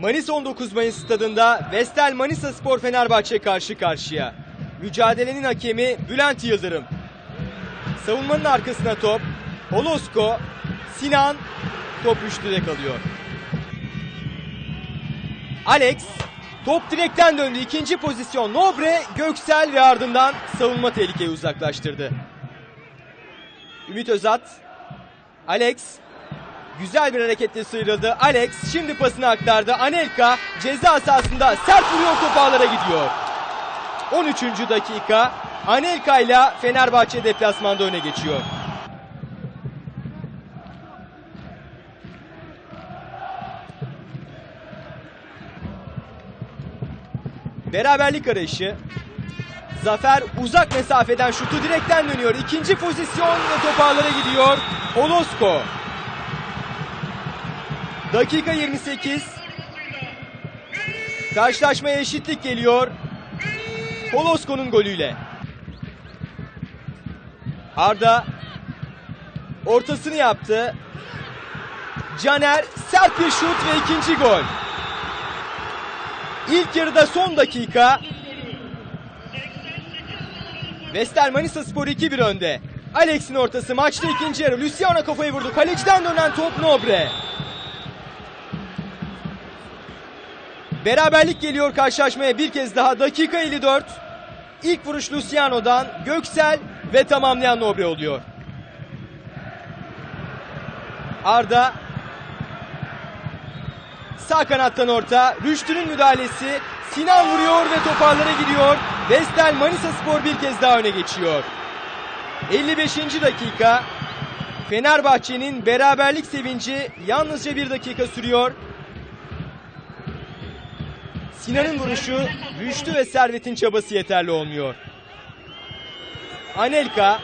Manisa 19 Mayıs stadında Vestel Manisa Spor Fenerbahçe karşı karşıya. Mücadelenin hakemi Bülent Yıldırım. Savunmanın arkasına top. Holosko, Sinan top üçlüde kalıyor. Alex top direkten döndü. İkinci pozisyon Nobre, Göksel ve ardından savunma tehlikeyi uzaklaştırdı. Ümit Özat, Alex Güzel bir hareketle sıyrıldı. Alex şimdi pasını aktardı. Anelka ceza sahasında sert vuruyor top ağlara gidiyor. 13. dakika Anelka ile Fenerbahçe deplasmanda öne geçiyor. Beraberlik arayışı. Zafer uzak mesafeden şutu direkten dönüyor. İkinci pozisyon ve top ağlara gidiyor. Holosko. Dakika 28. Karşılaşmaya eşitlik geliyor. Holosko'nun golüyle. Arda ortasını yaptı. Caner sert bir şut ve ikinci gol. İlk yarıda son dakika. Vestel Manisa Spor 2-1 önde. Alex'in ortası maçta ikinci yarı. Luciano kafayı vurdu. Kaleciden dönen top Nobre. Beraberlik geliyor karşılaşmaya bir kez daha. Dakika 54. İlk vuruş Luciano'dan Göksel ve tamamlayan Nobre oluyor. Arda sağ kanattan orta. Rüştü'nün müdahalesi. Sinan vuruyor ve toparlara gidiyor. Vestel Manisa Spor bir kez daha öne geçiyor. 55. dakika. Fenerbahçe'nin beraberlik sevinci yalnızca bir dakika sürüyor. Sinan'ın vuruşu Rüştü ve Servet'in çabası yeterli olmuyor. Anelka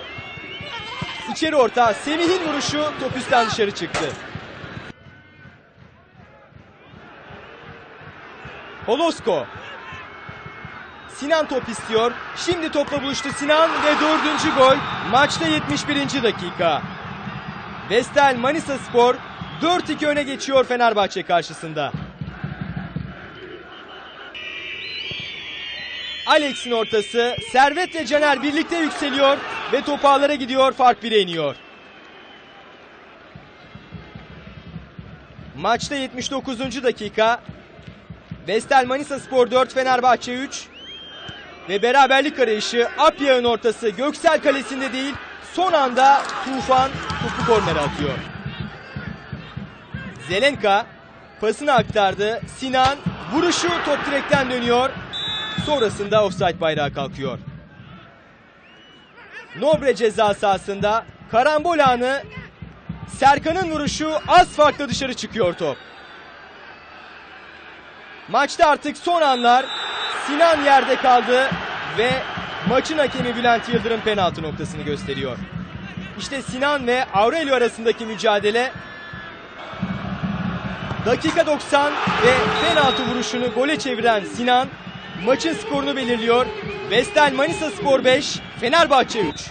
içeri orta Semih'in vuruşu top üstten dışarı çıktı. Holosko Sinan top istiyor. Şimdi topla buluştu Sinan ve dördüncü gol. Maçta 71. dakika. Vestel Manisa Spor 4-2 öne geçiyor Fenerbahçe karşısında. Alex'in ortası. Servet ve Caner birlikte yükseliyor ve top gidiyor. Fark 1'e iniyor. Maçta 79. dakika. Vestel Manisa Spor 4 Fenerbahçe 3. Ve beraberlik arayışı Apya'nın ortası Göksel kalesinde değil son anda Tufan topu kornere atıyor. Zelenka pasını aktardı. Sinan vuruşu top direkten dönüyor. Sonrasında offside bayrağı kalkıyor. Nobre ceza sahasında karambol anı Serkan'ın vuruşu az farkla dışarı çıkıyor top. Maçta artık son anlar Sinan yerde kaldı ve maçın hakemi Bülent Yıldırım penaltı noktasını gösteriyor. İşte Sinan ve Aurelio arasındaki mücadele dakika 90 ve penaltı vuruşunu gole çeviren Sinan maçın skorunu belirliyor. Vestel Manisa Spor 5, Fenerbahçe 3.